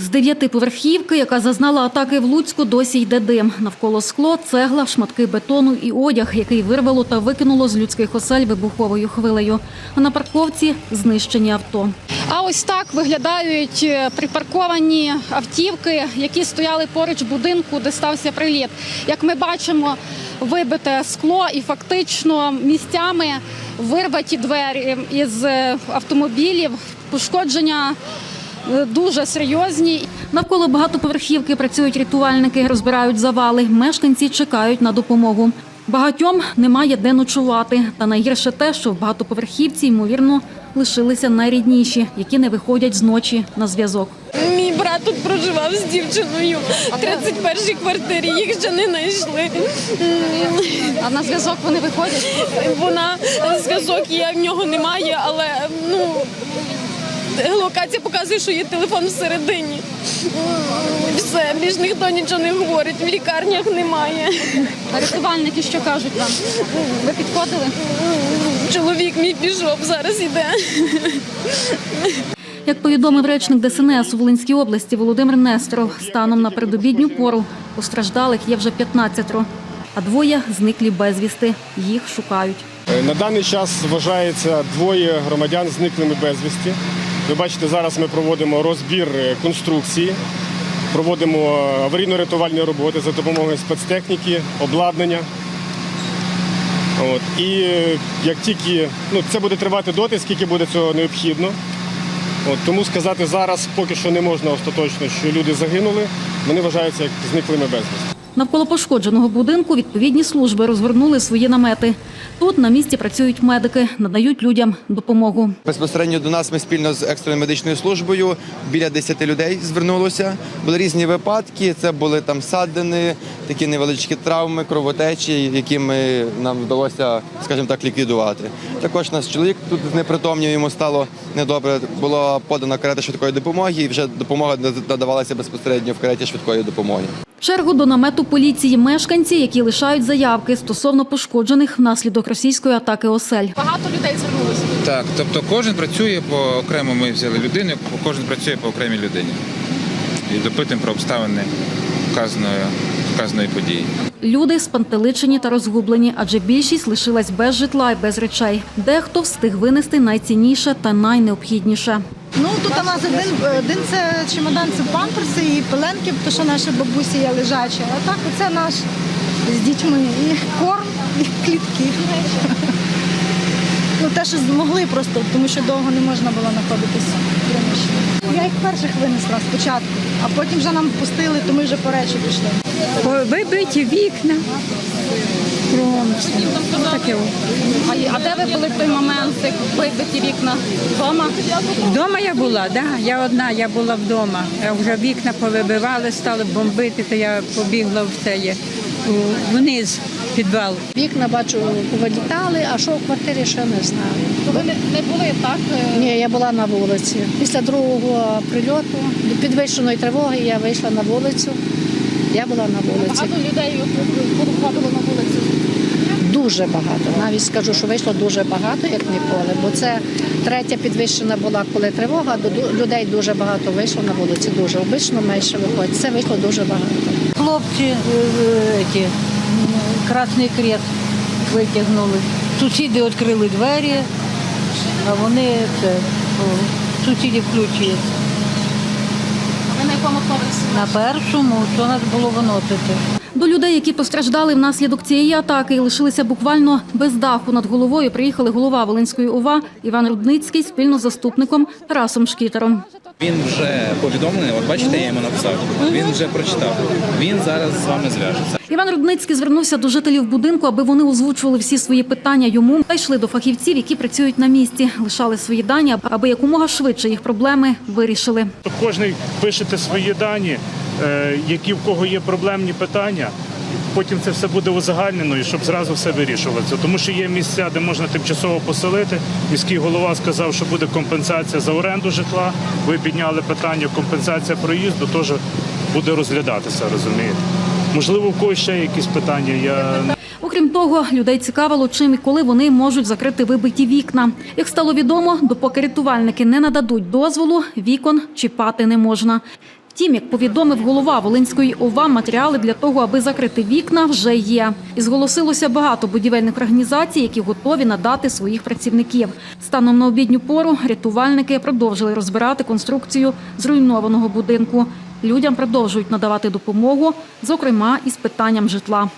З дев'ятиповерхівки, яка зазнала атаки в Луцьку, досі йде дим. Навколо скло, цегла, шматки бетону і одяг, який вирвало та викинуло з людських осель вибуховою хвилею. А на парковці знищені авто. А ось так виглядають е, припарковані автівки, які стояли поруч будинку, де стався приліт. Як ми бачимо, вибите скло і фактично місцями вирваті двері із е, автомобілів. Пошкодження дуже серйозні. Навколо багатоповерхівки працюють рятувальники, розбирають завали. Мешканці чекають на допомогу. Багатьом немає де ночувати. Та найгірше те, що в багатоповерхівці, ймовірно, лишилися найрідніші, які не виходять з ночі на зв'язок. Мій брат тут проживав з дівчиною в 31-й квартирі. Їх ще не знайшли. А на зв'язок вони виходять. Вона зв'язок є, в нього немає, але ну локація показує, що є телефон всередині. Все, більш ніхто нічого не говорить. В лікарнях немає. А рятувальники що кажуть вам? Ви підходили? Чоловік мій пішов, зараз іде. Як повідомив речник ДСНС у Волинській області Володимир Нестеров, станом на передобідню пору постраждалих є вже 15, а двоє зниклі безвісти. Їх шукають. Е, На даний час вважається двоє громадян зниклими безвісті. Ви бачите, зараз ми проводимо розбір е, конструкції, проводимо аварійно-рятувальні роботи за допомогою спецтехніки, обладнання. От. І е, як тільки ну, це буде тривати доти, скільки буде цього необхідно. От, тому сказати зараз поки що не можна остаточно, що люди загинули, вони вважаються як зниклими безвісти. Навколо пошкодженого будинку відповідні служби розвернули свої намети. Тут на місці працюють медики, надають людям допомогу. Безпосередньо до нас ми спільно з екстреною медичною службою біля 10 людей звернулося. Були різні випадки. Це були там садини, такі невеличкі травми, кровотечі, які ми нам вдалося, скажімо так, ліквідувати. Також наш чоловік тут непритомнів, йому стало недобре. Була подана карета швидкої допомоги, і вже допомога надавалася безпосередньо в кареті швидкої допомоги. В Чергу до намету поліції мешканці, які лишають заявки стосовно пошкоджених внаслідок російської атаки осель. Багато людей звернулося. Так, тобто кожен працює по окремо. Ми взяли людину, кожен працює по окремій людині і допитуємо про обставини вказаної, вказаної події. Люди спантеличені та розгублені, адже більшість лишилась без житла і без речей. Дехто встиг винести найцінніше та найнеобхідніше. Ну тут у нас один, один це чемодан, це памперси і пеленки, тому що наша бабусі є лежача. А так оце наш з дітьми. І корм, і клітки. Ну те, що змогли просто, тому що довго не можна було знаходитися в приміщенні. Я їх перших винесла спочатку, а потім вже нам пустили, то ми вже по речі пішли. Вибиті вікна. Таке. А, а де ви були в той момент, як вибиті вікна вдома? Вдома я була, да? я одна, я була вдома. А вже вікна повибивали, стали бомбити, то я побігла в це вниз підвал. Вікна бачу, повилітали, а що в квартирі ще не знаю. То ви не, не були так? е, Ні, я була на вулиці. Після другого прильоту, підвищеної тривоги, я вийшла на вулицю. Я була на вулиці. Багато людей виходило на вулицю. Дуже багато. Навіть скажу, що вийшло дуже багато, як ніколи. Бо це третя підвищена була, коли тривога, до- до- людей дуже багато вийшло на вулиці. Дуже обично менше виходить. Це вийшло дуже багато. Хлопці е, е, ті, Красний Крест витягнули. Сусіди відкрили двері, а вони це, о, сусіди включують. Ви на якому поверсі? На першому, що нас було виносити. До людей, які постраждали внаслідок цієї атаки і лишилися буквально без даху над головою, приїхали голова Волинської ОВА Іван Рудницький спільно з заступником Тарасом Шкітером. Він вже повідомлений, от бачите, я йому написав. Він вже прочитав. Він зараз з вами зв'яжеться. Іван Рудницький звернувся до жителів будинку, аби вони озвучували всі свої питання йому та йшли до фахівців, які працюють на місці, лишали свої дані, аби якомога швидше їх проблеми вирішили. Кожний пишете свої дані, які в кого є проблемні питання. Потім це все буде узагальнено і щоб зразу все вирішуватися. Тому що є місця, де можна тимчасово поселити. Міський голова сказав, що буде компенсація за оренду житла. Ви підняли питання, компенсація проїзду теж буде розглядатися, розумієте. Можливо, в когось ще якісь питання. Я Окрім того, людей цікавило, чим і коли вони можуть закрити вибиті вікна. Як стало відомо, допоки рятувальники не нададуть дозволу, вікон чіпати не можна. Втім, як повідомив голова Волинської ОВА, матеріали для того, аби закрити вікна, вже є. І зголосилося багато будівельних організацій, які готові надати своїх працівників. Станом на обідню пору рятувальники продовжили розбирати конструкцію зруйнованого будинку. Людям продовжують надавати допомогу, зокрема із питанням житла.